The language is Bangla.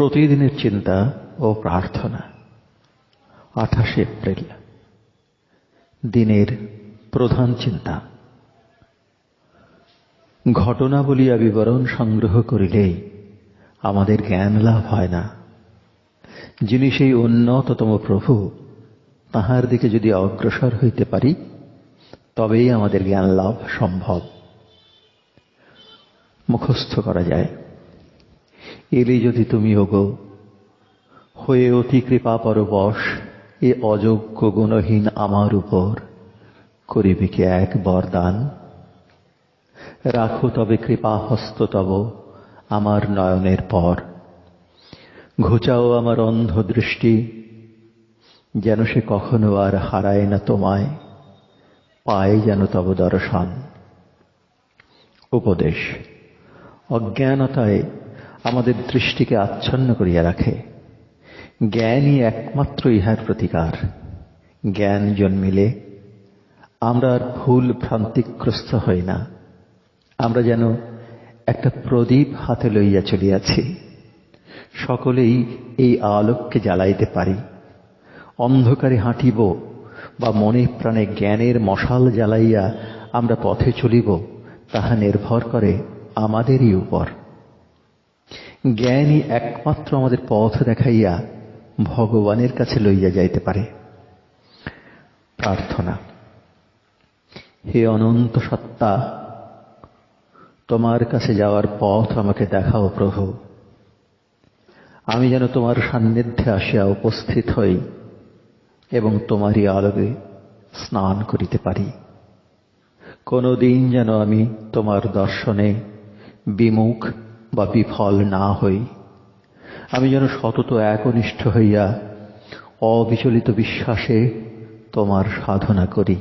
প্রতিদিনের চিন্তা ও প্রার্থনা। আঠাশে এপ্রিল, দিনের প্রধান চিন্তা। ঘটনা বলিয়া বিবরণ সংগ্রহ করিলেই আমাদের জ্ঞান লাভ হয় না। যিনি সেই উন্নততম প্রভু, তাহার দিকে যদি অগ্রসর হইতে পারি, তবেই আমাদের জ্ঞান লাভ সম্ভব। মুখস্থ করা যায়। এলে যদি তুমি ওগো হয়ে অতি কৃপা পরবশ এ অযোগ্য গুণহীন আমার উপর করিবে কি এক বরদান রাখো তবে কৃপা হস্ত তব আমার নয়নের পর। ঘুচাও আমার অন্ধ দৃষ্টি যেন সে কখনো আর হারায় না তোমায়, পায় যেন তব দর্শন। উপদেশ, অজ্ঞানতায় আমাদের দৃষ্টিকে আচ্ছন্ন করিয়া রাখে। জ্ঞানই একমাত্র ইহার প্রতিকার। জ্ঞান জন্মিলে আমরা আর ভুল ভ্রান্তিগ্রস্ত হই না। আমরা যেন একটা প্রদীপ হাতে লইয়া চলিয়াছি। সকলেই এই আলোককে জ্বালাইতে পারি। অন্ধকারে হাঁটিব বা মনে প্রাণে জ্ঞানের মশাল জ্বালাইয়া আমরা পথে চলিব, তাহা নির্ভর করে আমাদেরই উপর। জ্ঞানই একমাত্র আমাদের পথ দেখাইয়া ভগবানের কাছে লইয়া যাইতে পারে। প্রার্থনা, হে অনন্ত সত্তা, তোমার কাছে যাওয়ার পথ আমাকে দেখাও প্রভু। আমি যেন তোমার সান্নিধ্যে আসিয়া উপস্থিত হই এবং তোমারই আলোকে স্নান করিতে পারি। কোনো দিন যেন আমি তোমার দর্শনে বিমুখ বা বিফল না হই। আমি যেন সতত একনিষ্ঠ হইয়া অবিচলিত বিশ্বাসে তোমার সাধনা করি।